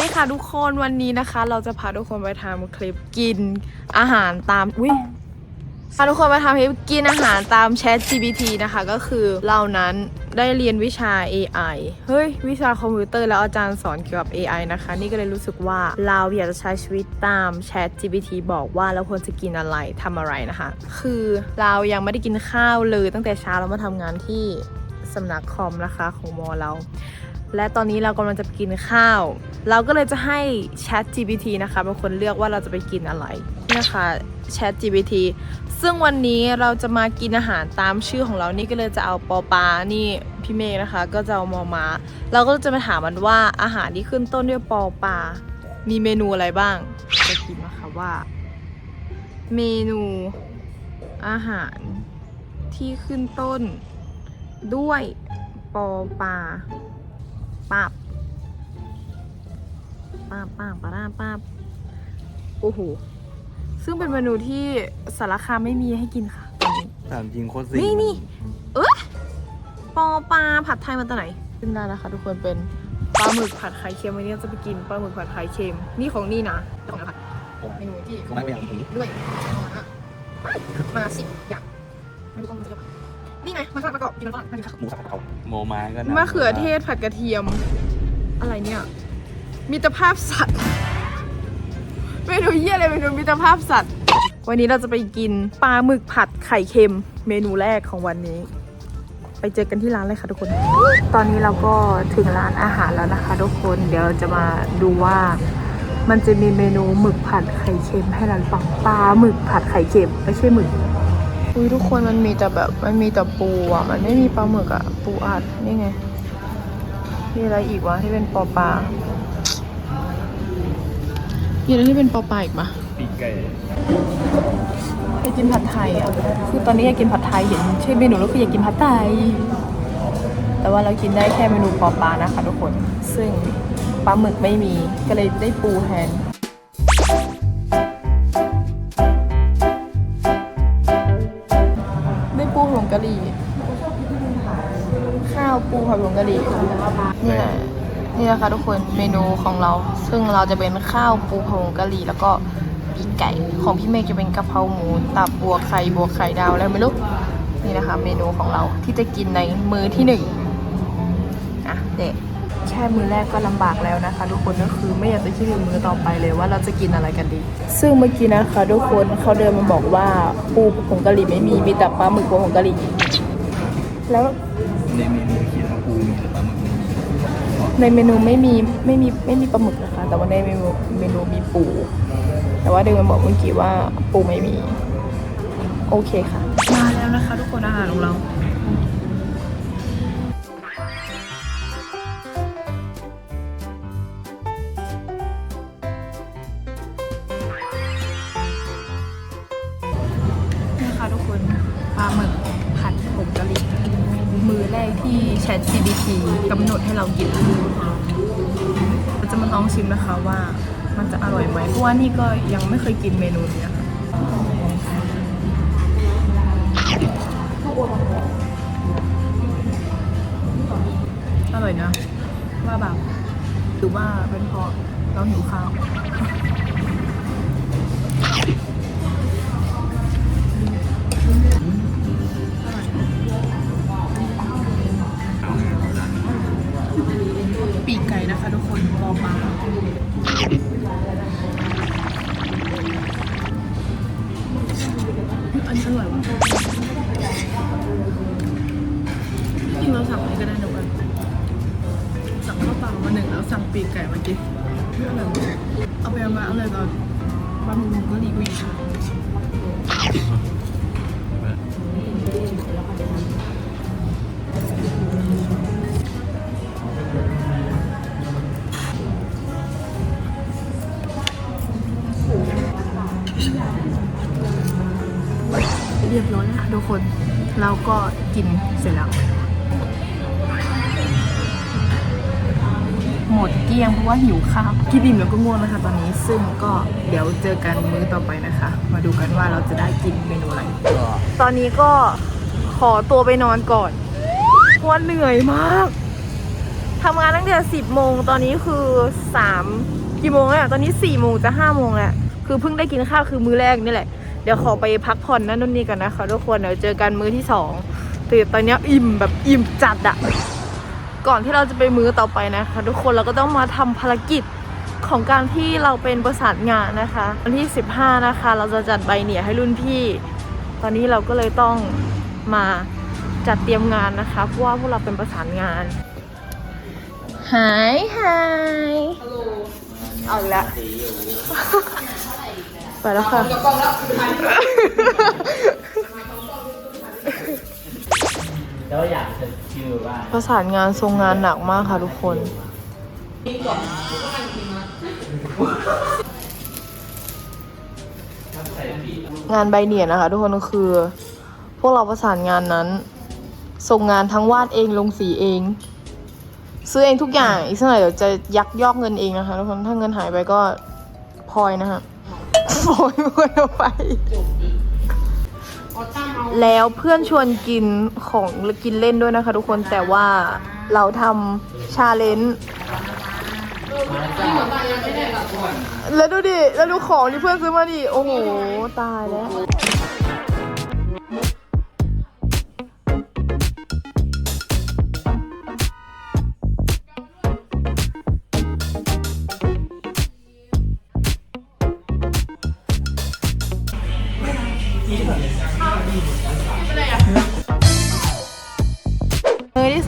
ดีค่ะทุกคนวันนี้นะคะ เราจะพาทุกคนไปทำคลิปกินอาหารตามอุ้ยพาทุกคนมาทำคลิปกินอาหารตามแชท GPT นะคะ ก็คือเรานั้นได้เรียนวิชา AI เฮ้ย วิชาคอมพิวเตอร์แล้วอาจารย์สอนเกี่ยวกับ AI นะคะ นี่ก็เลยรู้สึกว่าเราอยากจะใช้ชีวิตตามแชท GPT บอกว่าเราควรจะกินอะไรทำอะไรนะคะ คือเรายังไม่ได้กินข้าวเลยตั้งแต่เช้าเรามาทำงานที่สำนักคอมนะคะของมอเรา และตอนนี้เรากำลังจะไปกินข้าว เราก็เลยจะให้ Chat GPT นะคะเป็นคนเลือกว่าเราจะไปกินอะไรนี่นะคะ Chat GPT ซึ่งวันนี้เราจะมากินอาหารตามชื่อของเรานี่ก็เลยจะเอาปอปลานี่พี่เมฆนะคะ ก็จะเอามอมาเราก็จะมาถามมันว่าอาหารที่ขึ้นต้นด้วยปอปลามีเมนูอะไรบ้างจะพิมพ์นะคะว่า เมนูอาหารที่ขึ้นต้นด้วยปอปลา ป้าบป้าบป้าบป้าบป้าบโอ้โห ซึ่งเป็นเมนูที่สารคามไม่มีให้กินค่ะตอนนี้ ถามจริงโคตรสินี่นี่เอ๊ะปอปลาผัดไทยมาตัวไหนขึ้นได้นะคะ ทุกคนเป็นปลาหมึกผัดไข่เค็มวันนี้เราจะไปกินปลาหมึกผัดไข่เค็มนี่ของนี่นะของนะคะเมนูที่ไม่เป็นอย่างนี้ด้วยมาสิอยากไม่ต้องจะ นี่ไงมาฝรั่งประกอบกินมาฝรั่งมาดิค่ะหมูสับเขาโมมาก็น่มะเขือเทศผัดกระเทียม อะไรเนี่ย มิตรภาพสัตว์ เมนูเยี่ยอะไรเมนูมิตรภาพสัตว์ วันนี้เราจะไปกินปลาหมึกผัดไข่เค็ม เมนูแรกของวันนี้ ไปเจอกันที่ร้านเลยค่ะทุกคน ตอนนี้เราก็ถึงร้านอาหารแล้วนะคะทุกคน เดี๋ยวเราจะมาดูว่า มันจะมีเมนูหมึกผัดไข่เค็มให้เราหรือเปล่าปลาหมึกผัดไข่เค็มไม่ใช่หมึก อุ้ยทุกคนมันมีแต่แบบมันมีแต่ปูอะ มันไม่มีปลาหมึกอะ ปูอัดนี่ไง มีอะไรอีกวะที่เป็นปอปลามีอะไรที่เป็นปอปลาอีกปะปีกไก่อยากกินผัดไทยอะ คือตอนนี้อยากกินผัดไทยเห็นชื่อเมนูแล้วคืออยากกินผัดไทย แต่ว่าเรากินได้แค่เมนูปอปลานะคะทุกคน ซึ่งปลาหมึกไม่มี ก็เลยได้ปูแทนะหรี่ ข้าวปูผัดผงกะหรี่เนี่ยนี่นะคะทุกคนเมนูของเรา ซึ่งเราจะเป็นข้าวปูผัดผงกะหรี่แล้วก็ปีกไก่ของพี่เมฆจะเป็นกะเพราหมูตับบัวไข่บัวไข่ดาวแล้วไม่รู้นี่นะคะ เมนูของเราที่จะกินในมือที่หนึ่งอะเด็ก แค่มือแรกก็ลำบากแล้วนะคะ ทุกคนก็คือไม่อยากจะคิดถึงมือต่อไปเลยว่าเราจะกินอะไรกันดี ซึ่งเมื่อกี้นะคะทุกคนเขาเดินมาบอกว่าปูผงกะหรี่ไม่มีมีแต่ปลาหมึกผงกะหรี่แล้วในเมนูเขียนว่าปูมีแต่ปลาหมึกไม่มีในเมนูไม่มีไม่มีไม่มีปลาหมึกนะคะ แต่ว่าในเมนูเมนูมีปู แต่ว่าเดินมาบอกเมื่อกี้ว่าปูไม่มี โอเคค่ะ มาแล้วนะคะ ทุกคนอาหารของเรา กที่ Chat GPT กำหนดให้เรากินเราจะมาลองชิมนะคะว่ามันจะอร่อยไหมเพราะว่านี่ก็ยังไม่เคยกินเมนูนี้นะคะอร่อยนะ ว่าแบบหรือว่าเป็นเพราะเราหิวข้าว จริงเราสั่งอะไรก็ได้นะวันสั่งข้าวเปล่ามาหนึ่งแล้วสั่งปีกไก่มากินอร่อยมากเอาไปเอามาเอาเลยตอนวันหนึ่ก็รีวิวเรียบร้อยแล้วค่ะทุกคน เราก็กินเสร็จแล้ว หมดเกลี้ยงเพราะว่าหิวข้าวกินอิ่มแล้วก็ง่วงนะคะตอนนี้ซึ่งก็เดี๋ยวเจอกันมื้อต่อไปนะคะ มาดูกันว่าเราจะได้กินเมนูอะไรก็ตอนนี้ก็ขอตัวไปนอนก่อนเพราะว่าเหนื่อยมากทำงานตั้งแต่สิบโมงตอนนี้คือสามกี่โมงแล้วอะตอนนี้สี่โมงจะห้าโมงแล้วคือเพิ่งได้กินข้าวคือมื้อแรกนี่แหละเดี๋ยวขอไปพักผ่อนนั่นนู่นนี่กันนะคะทุกคนเดี๋ยวเจอกันมื้อที่สองแต่ตอนเนี้ยอิ่มแบบอิ่มจัดอะ ก่อนที่เราจะไปมื้อต่อไปนะคะ ทุกคนเราก็ต้องมาทำภารกิจของการที่เราเป็นประสานงานนะคะวันที่ 15 นะคะ เราจะจัดใบเหนี่ยให้รุ่นพี่ ตอนนี้เราก็เลยต้องมาจัดเตรียมงานนะคะเพราะว่าพวกเราเป็นประสานงานหายหายเอาอีกละไปแล้วค่ะแล้วอยากจะชื่อว่า ประสานงานทรงงานหนักมากค่ะทุกคนงานใบเหนียนนะคะ ทุกคนก็คือ พวกเราประสานงานนั้น ส่งงานทั้งวาดเองลงสีเอง ซื้อเองทุกอย่างอีกสักหน่อยเดี๋ยวจะยักยอกเงินเองนะคะทุกคนถ้าเงินหายไปก็พลอยนะคะพลอยหมดเอาไป แล้วเพื่อนชวนกินของกินเล่นด้วยนะคะทุกคนแต่ว่าเราทำชาเลนจ์แล้วดูดิ แล้วดูของที่เพื่อนซื้อมาดิ โอ้โห ตายแล้ว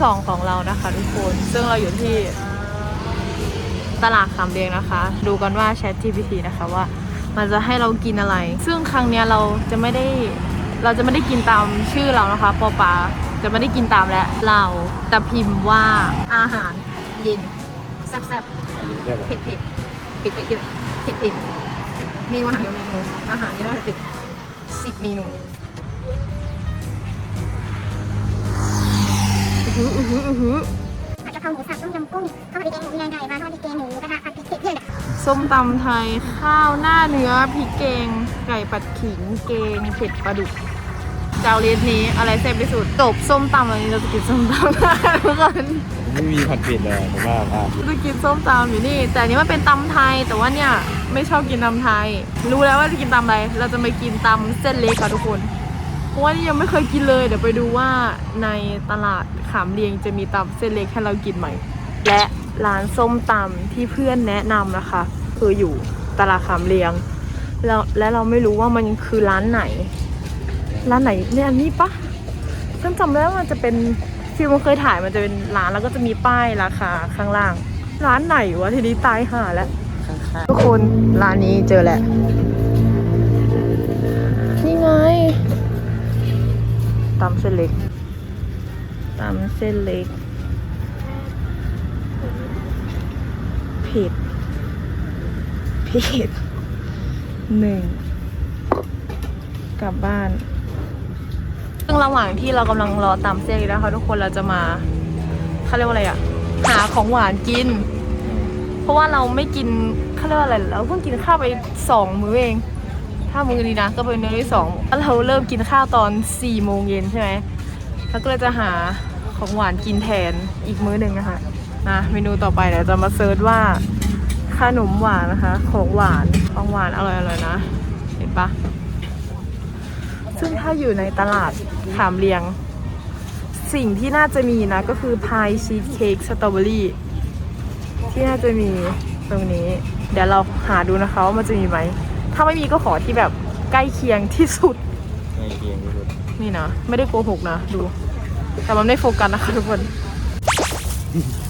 สองของเรานะคะทุกคน ซึ่งเราอยู่ที่ตลาดคำเรียงนะคะ ดูกันว่า Chat GPT นะคะว่า มันจะให้เรากินอะไร ซึ่งครั้งเนี้ยเราจะไม่ได้เราจะไม่ได้กินตามชื่อเรานะคะปอปาจะไม่ได้กินตามแล้วเราแต่พิมพ์ว่าอาหารเย็นแซ่บๆเผ็ดๆเผ็ดๆเผ็ดๆเผ็ดๆเผ็ดๆมีวันเดียวเมนูอาหารนี่น่าจะสิบเมนู หืออือหืออือหือผัดกะเพราหมูสับต้มยำกุ้งข้าวผัดพริกแกงหมูแดงไก่ปลาทอดพริกแกงหมูกระทะผัดพริกเผ็ดส้มตำไทยข้าวหน้าเนื้อพริกแกง ไก่ปัดขิงเกงเผ็ดปลาดุกเจ้าเรียนนี้อะไรแซ่บที่สุดจบส้มตำวันนี้เราจะกินส้มตำนะคะทุกคนไม่มีผัดเผ็ดเลยผมว่าอะเราจะกินส้มตำอยู่นี่ แต่อันนี้มันเป็นตำไทย แต่ว่าเนี่ยไม่ชอบกินตำไทย รู้แล้วว่าจะกินตำอะไร เราจะไปกินตำเส้นเล็กค่ะทุกคน เพราะว่านี่ยังไม่เคยกินเลย เดี๋ยวไปดูว่าในตลาดขามเรียงจะมีตำเส้นเล็กให้เรากินไหม และร้านส้มตำที่เพื่อนแนะนำนะคะ คืออยู่ตลาดขามเรียงแล้วและเราไม่รู้ว่ามันคือร้านไหน ร้านไหนเนี่ยอันนี้ปะฉันจำได้ว่ามันจะเป็นฟิลมันเคยถ่ายมันจะเป็นร้านแล้วก็จะมีป้ายราคาข้างล่าง ร้านไหนวะทีนี้ตายห่าแล้วทุกคนร้านนี้เจอแหล้วนี่ไง ตำเส้นเล็กตำเส้นเล็กผ็ดผ็ดหนึ่งกลับบ้าน ซึ่งระหว่างที่เรากำลังรอตำเส้นอยู่นะคะทุกคนเราจะมาเขาเรียกว่าอะไรอะหาของหวานกิน เพราะว่าเราไม่กินเขาเรียกว่าอะไรเราเพิ่งกินข้าวไปสองมื้อเอง ถ้าโมื้อนี้นะ ก็เป็นมื้อที่สองแล้วเราเริ่มกินข้าวตอนสี่โมงเย็นใช่ไหมแล้วก็เลยจะหาของหวานกินแทนอีกมื้อหนึ่งนะคะนะเมนูต่อไปเดี๋ยวจะมาเซิร์ชว่าขนมหวานนะคะ ของหวานของหวานอร่อยๆนะ เห็นปะซึ่งถ้าอยู่ในตลาดขามเรียง สิ่งที่น่าจะมีนะ ก็คือพายชีสเค้กสตรอเบอรี่ที่น่าจะมีตรงนี้ เดี๋ยวเราหาดูนะคะว่ามันจะมีไหม ถ้าไม่มีก็ขอที่แบบใกล้เคียงที่สุด ในเคียงที่สุดนี่นะ ไม่ได้โกหกนะ ดู แต่มันไม่โฟกัสนะคะทุกคน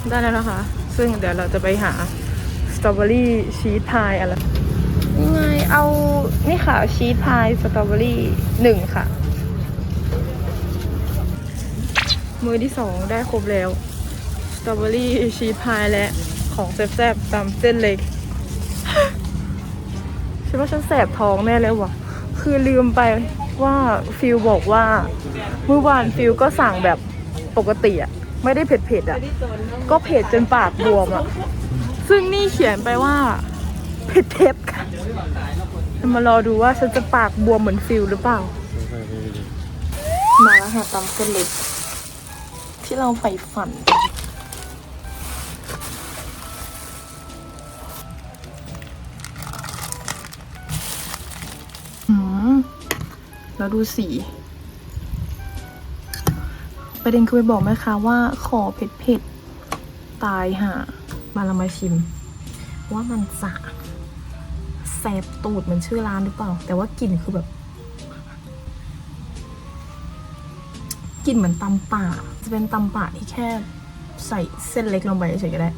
ได้แล้วนะคะ ซึ่งเดี๋ยวเราจะไปหาสตรอเบอรี่ชีสพายอะไรยังไงเอานี่ค่ะชีสพายสตรอเบอรี่หนึ่งค่ะ มือที่สองได้ครบแล้ว สตรอเบอรี่ชีสพายและของแซ่บๆตามเส้นเล็ก ฉันว่าฉันแสบท้องแน่เลยว่ะ คือลืมไปว่าฟิลบอกว่าเมื่อวานฟิลก็สั่งแบบปกติอะไม่ได้เผ็ดเผ็ดๆอะก็เผ็ดจนปากบวมอะซึ่งนี่เขียนไปว่าเผ็ดเผ็ดค่ะจะมารอดูว่าฉันจะปากบวมเหมือนฟิลหรือเปล่า มาแล้วค่ะตำเส้นเล็กที่เราใฝ่ฝัน แล้วดูสี ประเด็นคือไปบอกแม่ค้าว่าขอเผ็ดเผ็ดๆตายห่ามาเรามาชิม ว่ามันจะแสบตูดเหมือนชื่อร้านหรือเปล่า แต่ว่ากลิ่นคือแบบกลิ่นเหมือนตำป่า จะเป็นตำป่าที่แค่ใส่เส้นเล็กลงไปเฉยๆก็ได้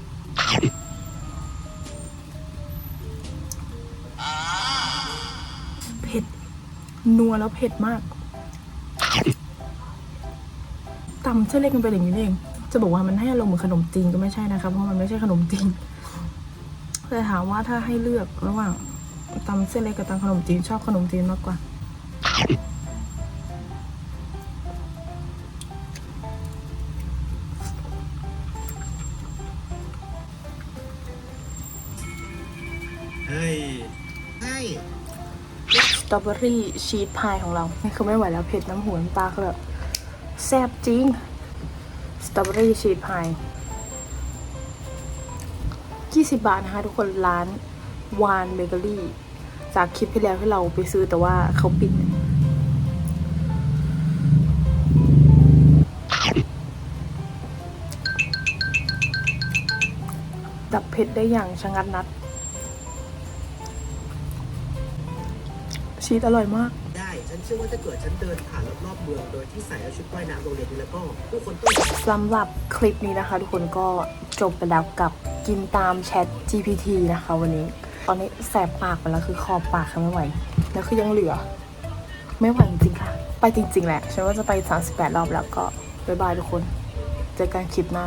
นัวแล้วเผ็ดมากตำเส้นเล็กมันเป็นอย่างนี้นี่เอง จะบอกว่ามันให้อารมณ์เหมือนขนมจีนก็ไม่ใช่นะคะเพราะมันไม่ใช่ขนมจีนแต่ถามว่าถ้าให้เลือกระหว่างตำเส้นเล็กกับตำขนมจีนชอบขนมจีนมากกว่าเฮ้ยส ตรอเบอรี่ชีสพายของเรานี่คือไม่ไหวแล้วเผ็ดน้ำหัวน้ำตาคือแบบแซ่บจริงสตรอเบอรี่ชีสพาย20 บาทนะคะทุกคนร้านวานเบเกอรี่ จากคลิปที่แล้วที่เราไปซื้อแต่ว่าเขาปิด ดับเผ็ดได้อย่างชะงัดนัด ชีสอร่อยมาก ได้ ฉันเชื่อว่าถ้าเกิดฉันเดินผ่านรอบๆเมือง โดยที่ใส่เอาชุดว่ายน้ำโรงเรียนนี้แล้วก็ผู้คนต้องสำหรับคลิปนี้นะคะ ทุกคนก็จบไปแล้วกับกินตามแชท GPT นะคะ วันนี้ ตอนนี้แสบปากไปแล้วคือคอปากค่ะไม่ไหว แล้วคือยังเหลือ ไม่ไหวจริงๆค่ะ ไปจริง ๆ แหละ ฉันว่าจะไป 38 รอบแล้วก็บ๊ายบายทุกคน เจอกันคลิปหน้า